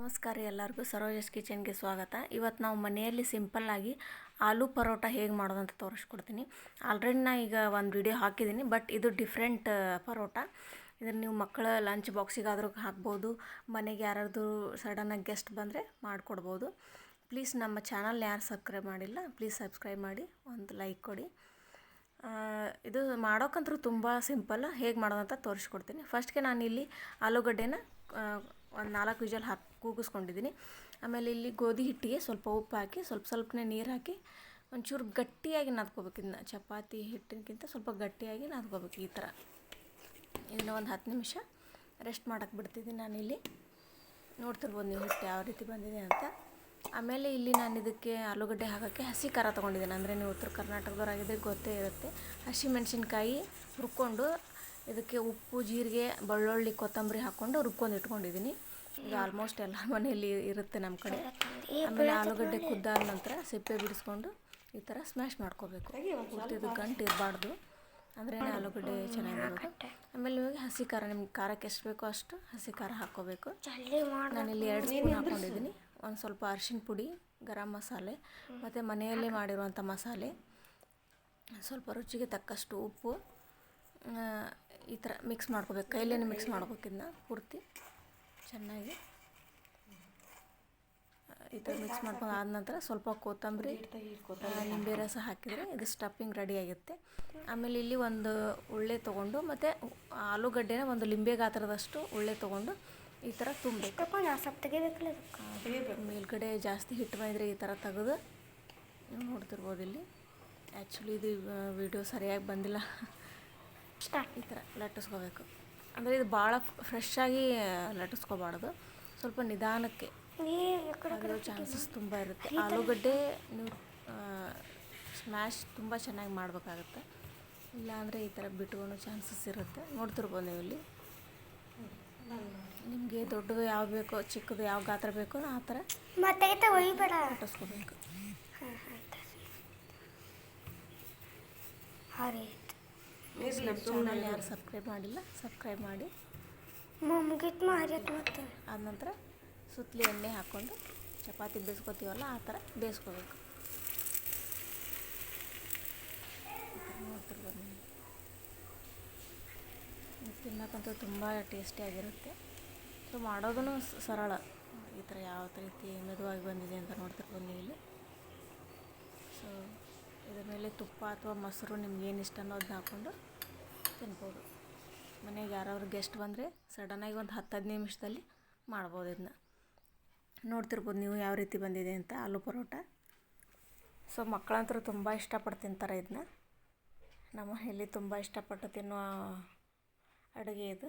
ನಮಸ್ಕಾರ ಎಲ್ಲರಿಗೂ ಸರೋಜಸ್ ಕಿಚನ್ಗೆ ಸ್ವಾಗತ. ಇವತ್ತು ನಾವು ಮನೆಯಲ್ಲಿ ಸಿಂಪಲ್ಲಾಗಿ ಆಲೂ ಪರೋಟ ಹೇಗೆ ಮಾಡೋದು ಅಂತ ತೋರಿಸ್ಕೊಡ್ತೀನಿ. ಆಲ್ರೆಡಿ ನಾ ಈಗ ಒಂದು ವಿಡಿಯೋ ಹಾಕಿದ್ದೀನಿ ಬಟ್ ಇದು ಡಿಫ್ರೆಂಟ್ ಪರೋಟ. ಇದನ್ನು ನೀವು ಮಕ್ಕಳ ಲಂಚ್ ಬಾಕ್ಸಿಗಾದರೂ ಹಾಕ್ಬೋದು, ಮನೆಗೆ ಯಾರಾದರೂ ಸಡನ್ನಾಗಿ ಗೆಸ್ಟ್ ಬಂದರೆ ಮಾಡಿಕೊಡ್ಬೋದು. ಪ್ಲೀಸ್ ನಮ್ಮ ಚಾನಲ್ ಯಾರು ಸಬ್ಸ್ಕ್ರೈಬ್ ಮಾಡಿಲ್ಲ, ಪ್ಲೀಸ್ ಸಬ್ಸ್ಕ್ರೈಬ್ ಮಾಡಿ, ಒಂದು ಲೈಕ್ ಕೊಡಿ. ಇದು ಮಾಡೋಕ್ಕಂತೂ ತುಂಬ ಸಿಂಪಲ್, ಹೇಗೆ ಮಾಡೋದಂತ ತೋರಿಸ್ಕೊಡ್ತೀನಿ. ಫಸ್ಟ್ಗೆ ನಾನು ಇಲ್ಲಿ ಆಲೂಗಡ್ಡೆನ ಒಂದು ನಾಲ್ಕು ವಿಜಲ್ ಹಾಕಿ ಕೂಗಿಸ್ಕೊಂಡಿದ್ದೀನಿ. ಆಮೇಲೆ ಇಲ್ಲಿ ಗೋಧಿ ಹಿಟ್ಟಿಗೆ ಸ್ವಲ್ಪ ಉಪ್ಪು ಹಾಕಿ ಸ್ವಲ್ಪ ಸ್ವಲ್ಪನೇ ನೀರು ಹಾಕಿ ಒಂಚೂರು ಗಟ್ಟಿಯಾಗಿ ನಾದ್ಕೋಬೇಕು. ಇದನ್ನ ಚಪಾತಿ ಹಿಟ್ಟಿನಕ್ಕಿಂತ ಸ್ವಲ್ಪ ಗಟ್ಟಿಯಾಗಿ ನಾದ್ಕೋಬೇಕು ಈ ಥರ ಇದನ್ನ ಒಂದು ಹತ್ತು ನಿಮಿಷ ರೆಸ್ಟ್ ಮಾಡೋಕ್ಕೆ ಬಿಡ್ತಿದ್ದೀನಿ ನಾನಿಲ್ಲಿ. ನೋಡ್ತಿರ್ಬೋದು ನೀವು ಹಿಟ್ಟು ಯಾವ ರೀತಿ ಬಂದಿದೆ ಅಂತ. ಆಮೇಲೆ ಇಲ್ಲಿ ನಾನು ಇದಕ್ಕೆ ಆಲೂಗಡ್ಡೆ ಹಾಕೋಕ್ಕೆ ಹಸಿ ಖಾರ ತೊಗೊಂಡಿದ್ದೀನಿ. ಅಂದರೆ ನೀವು ಉತ್ತರ ಕರ್ನಾಟಕದವರಾಗಿದ್ದರೆ ಗೊತ್ತೇ ಇರುತ್ತೆ. ಹಸಿ ಮೆಣಸಿನ್ಕಾಯಿ ಹುರ್ಕೊಂಡು ಇದಕ್ಕೆ ಉಪ್ಪು, ಜೀರಿಗೆ, ಬೆಳ್ಳುಳ್ಳಿ, ಕೊತ್ತಂಬರಿ ಹಾಕ್ಕೊಂಡು ರುಬ್ಕೊಂಡು ಇಟ್ಕೊಂಡಿದ್ದೀನಿ. ಇದು ಆಲ್ಮೋಸ್ಟ್ ಎಲ್ಲ ಮನೆಯಲ್ಲಿ ಇರುತ್ತೆ ನಮ್ಮ ಕಡೆ. ಆಮೇಲೆ ಆಲೂಗಡ್ಡೆ ಕುದ್ದಾದ ನಂತರ ಸಿಪ್ಪೆ ಬಿಡಿಸ್ಕೊಂಡು ಈ ಥರ ಸ್ಮ್ಯಾಶ್ ಮಾಡ್ಕೋಬೇಕು. ಹುಟ್ಟಿದ ಗಂಟು ಇರಬಾರ್ದು. ಅಂದ್ರೆ ಆಲೂಗಡ್ಡೆ ಚೆನ್ನಾಗಿರೋದು. ಆಮೇಲೆ ನಿಮಗೆ ಹಸಿ ಖಾರ, ನಿಮ್ಗೆ ಖಾರಕ್ಕೆ ಎಷ್ಟು ಬೇಕೋ ಅಷ್ಟು ಹಸಿ ಖಾರ ಹಾಕ್ಕೋಬೇಕು. ನಾನಿಲ್ಲಿ ಎರಡು ಸ್ಪೂನ್ ಹಾಕ್ಕೊಂಡಿದ್ದೀನಿ. ಒಂದು ಸ್ವಲ್ಪ ಅರಿಶಿನ ಪುಡಿ, ಗರಂ ಮಸಾಲೆ, ಮತ್ತು ಮನೆಯಲ್ಲೇ ಮಾಡಿರುವಂಥ ಮಸಾಲೆ. ಸ್ವಲ್ಪ ರುಚಿಗೆ ತಕ್ಕಷ್ಟು ಉಪ್ಪು. ಈ ಥರ ಮಿಕ್ಸ್ ಮಾಡ್ಕೋಬೇಕು. ಕೈಲೇ ಮಿಕ್ಸ್ ಮಾಡ್ಬೇಕು ಇದನ್ನ? ಪೂರ್ತಿ? ಚೆನ್ನಾಗಿ? ಈ ಥರ ಮಿಕ್ಸ್ ಮಾಡ್ಕೊಂಡು ಆದ ನಂತರ ಸ್ವಲ್ಪ ಕೊತ್ತಂಬರಿ ನಿಂಬೆ ರಸ ಹಾಕಿದರೆ ಇದು ಸ್ಟಫಿಂಗ್ ರೆಡಿ ಆಗುತ್ತೆ. ಆಮೇಲೆ ಇಲ್ಲಿ ಒಂದು ಉಳ್ಳೆ ತೊಗೊಂಡು ಮತ್ತು ಆಲೂಗಡ್ಡೆನ ಒಂದು ಲಿಂಬೆ ಗಾತ್ರದಷ್ಟು ಉಳ್ಳೆ ತೊಗೊಂಡು ಈ ಥರ ತುಂಬಬೇಕು. ಮೇಲ್ಗಡೆ ಜಾಸ್ತಿ ಹಿಟ್ಟು ಮಾಡಿದರೆ ಈ ಥರ ತೆಗೆದು ನೋಡ್ತಿರ್ಬೋದು ಇಲ್ಲಿ. ಆ್ಯಕ್ಚುಲಿ ಇದು ವಿಡಿಯೋ ಸರಿಯಾಗಿ ಬಂದಿಲ್ಲ. ಸ್ಟಾರ್ಟ್ ಈ ಥರ ಲಟ್ಟಿಸ್ಕೋಬೇಕು. ಅಂದರೆ ಇದು ಭಾಳ ಫ್ರೆಶ್ ಆಗಿ ಲಟ್ಟಿಸ್ಕೋಬಾರ್ದು. ಸ್ವಲ್ಪ ನಿಧಾನಕ್ಕೆ ಆಗಿರೋ ಚಾನ್ಸಸ್ ತುಂಬ ಇರುತ್ತೆ. ಆಲೂಗಡ್ಡೆ ನೀವು ಸ್ಮ್ಯಾಶ್ ತುಂಬ ಚೆನ್ನಾಗಿ ಮಾಡಬೇಕಾಗತ್ತೆ. ಇಲ್ಲಾಂದರೆ ಈ ಥರ ಬಿಟ್ಕೊಳೋ ಚಾನ್ಸಸ್ ಇರುತ್ತೆ. ನೋಡ್ತಿರ್ಬೋದು ನೀವು ಇಲ್ಲಿ. ನಿಮಗೆ ದೊಡ್ಡದು ಯಾವ ಬೇಕೋ ಚಿಕ್ಕದು ಯಾವ ಗಾತ್ರ ಬೇಕೋ ಆ ಥರ ಲಟ್ಟಿಸ್ಕೋಬೇಕು. ಹಾಂ ರೀ ಚಾನಲ್ ಯಾರು ಸಬ್ಸ್ಕ್ರೈಬ್ ಮಾಡಿಲ್ಲ ಸಬ್ಸ್ಕ್ರೈಬ್ ಮಾಡಿ. ಮುಗಿತ್ ಹರಿಯತ್ ಮತ್ತೆ. ಆದ ನಂತರ ಸುತ್ತಲಿ ಎಣ್ಣೆ ಹಾಕ್ಕೊಂಡು ಚಪಾತಿ ಬೇಯಿಸ್ಕೊತೀವಲ್ಲ ಆ ಥರ ಬೇಯಿಸ್ಕೋಬೇಕು. ನೋಡ್ತಿರ್ಬೋದು ತಿನ್ನಕ್ಕಂತೂ ತುಂಬ ಟೇಸ್ಟಿಯಾಗಿರುತ್ತೆ ಸೊ ಮಾಡೋದೂ ಸರಳ. ಈ ಥರ ಯಾವ ರೀತಿ ಮೆದುವಾಗಿ ಬಂದಿದೆ ಅಂತ ನೋಡ್ತಿರ್ಬೋದು ನೀವು ಇಲ್ಲಿ. ಸೊ ಇದ್ರ ಮೇಲೆ ತುಪ್ಪ ಅಥವಾ ಮೊಸರು ನಿಮ್ಗೆ ಏನು ಇಷ್ಟ ಅನ್ನೋದನ್ನ ಹಾಕ್ಕೊಂಡು ತಿನ್ಬೋದು. ಮನೆಗೆ ಯಾರಾದ್ರು ಗೆಸ್ಟ್ ಬಂದರೆ ಸಡನ್ನಾಗಿ ಒಂದು ಹತ್ತು ಹದಿನೈದು ನಿಮಿಷದಲ್ಲಿ ಮಾಡ್ಬೋದು ಇದನ್ನ ನೋಡ್ತಿರ್ಬೋದು ನೀವು ಯಾವ ರೀತಿ ಬಂದಿದೆ ಅಂತ ಆಲೂ ಪರೋಟ. ಸೊ ಮಕ್ಕಳಂತರೂ ತುಂಬ ಇಷ್ಟಪಟ್ಟು ತಿಂತಾರೆ ಇದನ್ನ ನಮ್ಮ ಮನೆಯಲ್ಲಿ ತುಂಬ ಇಷ್ಟಪಟ್ಟು ತಿನ್ನುವ ಅಡುಗೆ ಇದು.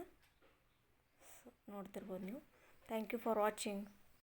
ಸೊ ನೋಡ್ತಿರ್ಬೋದು ನೀವು. Thank you for watching